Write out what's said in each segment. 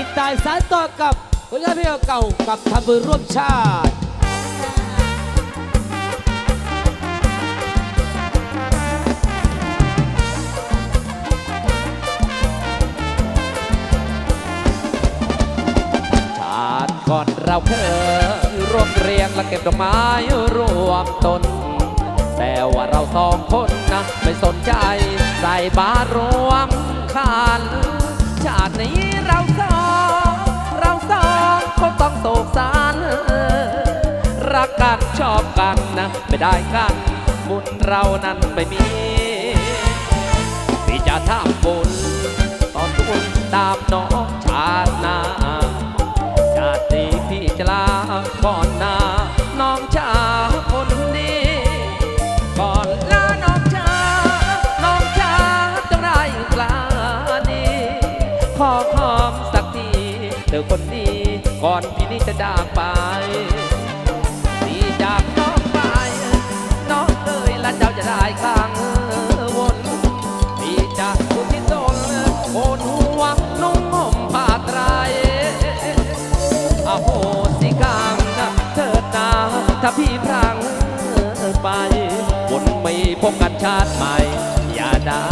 ีตตายสารต่อกับผลงานเพลงเก่ากับทำบุญร่วมชาติชาติก่อนเราเคยร่วมเรียงและเก็บดอกไม้รวมตน แต่ว่าเราสองคนนะไม่สนใจ ใส่บาตรรวมขันชาตินี้เราสองเราสองคง ต้องโศกสารรักกันชอบกันนะไม่ได้กันบุญเรานั้นไม่มีที่จะทำบุญตอนทุนตามน้องชาตินาชาตินี้พี่จะลาก่อนนา จะจากไปดีจากน้องไป น้องเอ้ยและเจ้าจะได้ข้างวนพี่จากคุณที่ตนโอนหัวนุ่งห่มผ้าไตรอโหสิกรรมนะเถิดนาถ้าพี่พลังไปวนไม่พบกันชาติใหม่ อย่าได้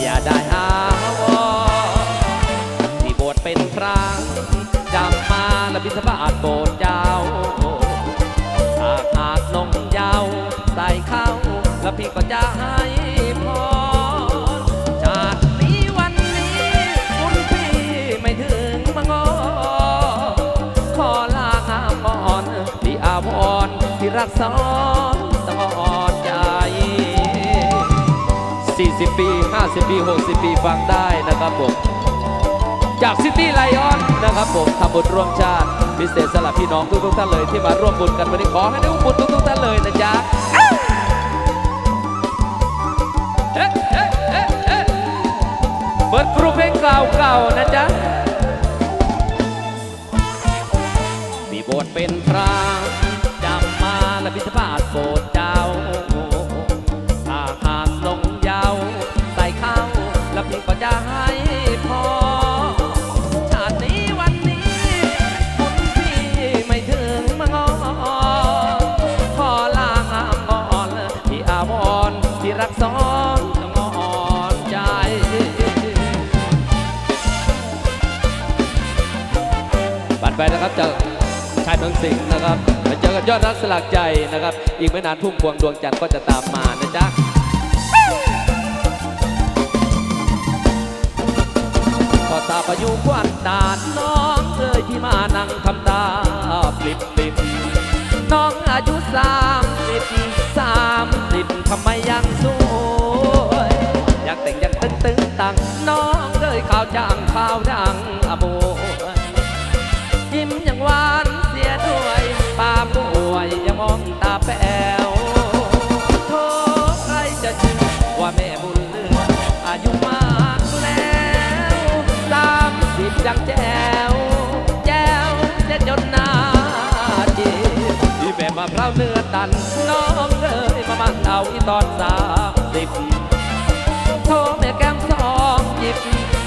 อย่าได้อาวรที่บสถ์เป็นพราและ บิณฑบาตโบสถ์เจ้าถ้าหากนงยาวใส่เข้าแล้วพี่ก็จะให้พรจากนี้วันนี้คุณพี่ไม่ถึงมางอขอลางามอ่อนที่อาวรณ์ที่รักซ้อนต่อใจ 40 ปี 50 ปี 60 ปีฟังได้นะครับผม จากซิตี้ไลออนนะครับผมทำบุญร่วมชาติ พิเศษสำหรับพี่น้องทุกๆท่านเลยที่มาร่วมบุญกันวันนี้ขอให้ได้บุญทุกๆท่านเลยนะจ๊ะเอ๊ะเอ๊ะเอ๊ะเอ๊ะเปิดกรุ๊ปเพลงเก่าๆนะจ๊ะมีโบสถ์เป็นพระจำมาและพิธบาตโบสถ์ บัตรไปนะครับจากชายเมืองสิงห์นะครับมาเจอกับยอดรักสลักใจนะครับ อีกไม่นานพุ่มพวงดวงจันทร์ก็จะตามมานะจ๊ะพอตาพายุควันดาดน้องเอ้ยพี่มานั่งทำตาปลิบปลิบน้องอายุสามสิบสามสิบทำไมยังสวยอยากแต่งอยังตึงตึงตังน้องเอ้ยข่าวจังข่าวดัง ร้าวเนื้อตันน้องเลยมาบ้านเอาอีตอนสามสิบโทรแม่แก้มสองหยิบ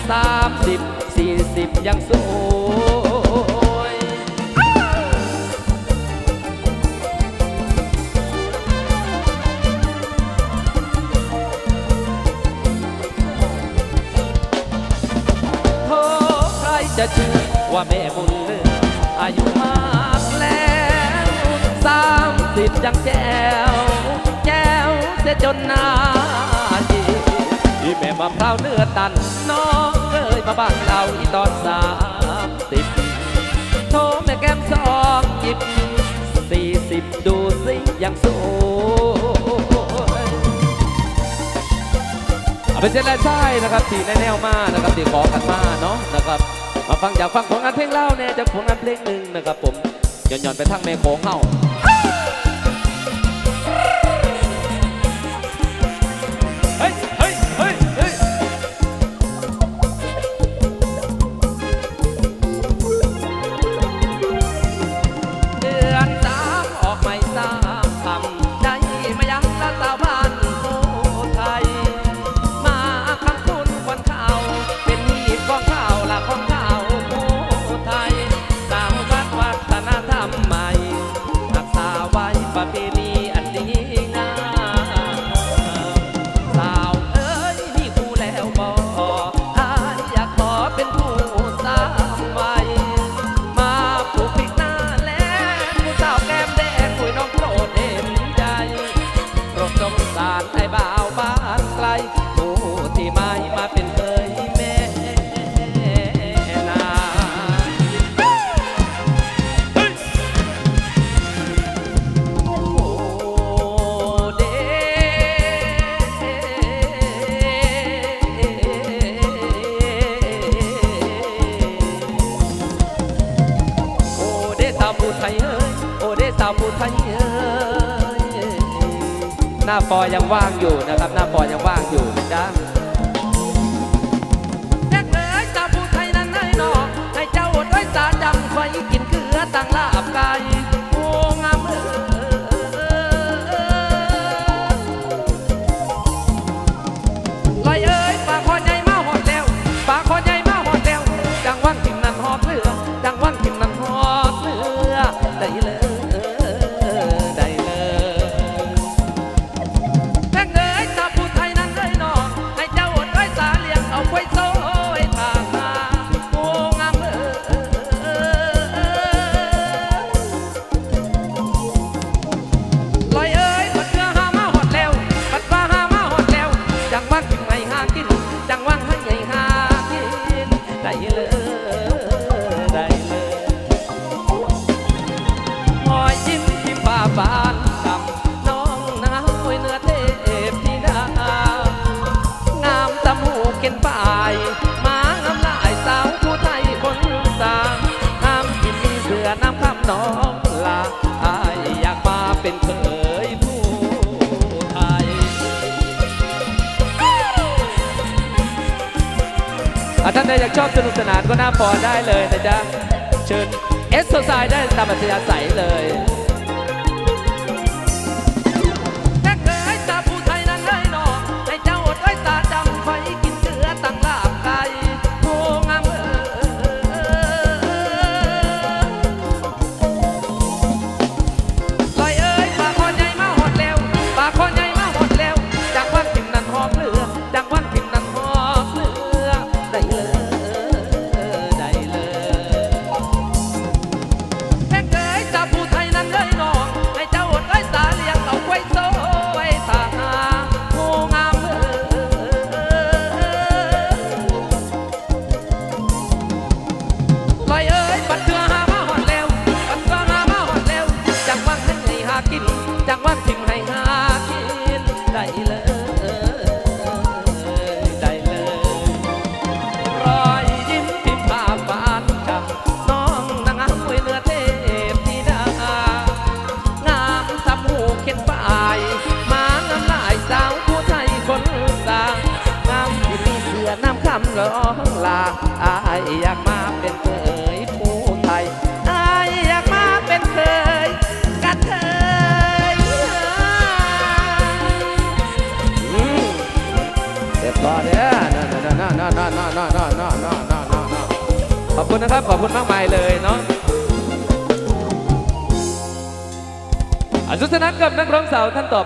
สามสิบสี่สิบยังสวยโทรใครจะเชื่อว่าแม่บุญ วิตยังแจวแจวเสียจนหน้าจีที่แม่มาพร้าวเนื้อตัน น้องเคยมาบ้านเราอีตอนสามสิบโทรแม่แก้มสองหยิบสี่สิบดูสิยังสวยเอาเป็นเส้นแรกใช่นะครับที่แนวมานะครับที่ขอกันมาเนาะนะครับ มาฟังจากฟังผลงานเพลงเล่าเนี่ยจากผลงานเพลงหนึ่งนะครับผมย้อนๆไปทางแม่โขงเฮา หน้าปอยังว่างอยู่นะครับ หน้าปอยังว่างอยู่นะจ๊ะแจ็คเอ้ยสาวผู้ไทยนั้นให้นอให้เจ้าอดไว้สาจำไฟกินเกลือตั้งลาบไก่ ก็นป่ายมางามลายสาวผู้ไทยคนสางงามที่มีเสือน้ำคำน้องลาอายอยากมาเป็นเคยผู้ไทยอะท่านใดอยากชอบสนุกสนานก็หน้าปอได้เลยนะจ๊ะ เชิญเอสโซไซได้ตามอัธยาศัยเลย จังหวังทิมให้หากินได้เลยได้เลยรอยยิ้มที่ผ่าพบานกับน้องนางงามวยเนื้อเทพธิดางามทำหูเข็นฝ่ายมางามลายสาวผู้ไทยคนสร้างงามที่มีเสือน้ำคำร้องลาอายอยากมา คุณนะครับ ขอบคุณมากมายเลยเนาะอสุสนันกับนักร้องสาวท่านตอบ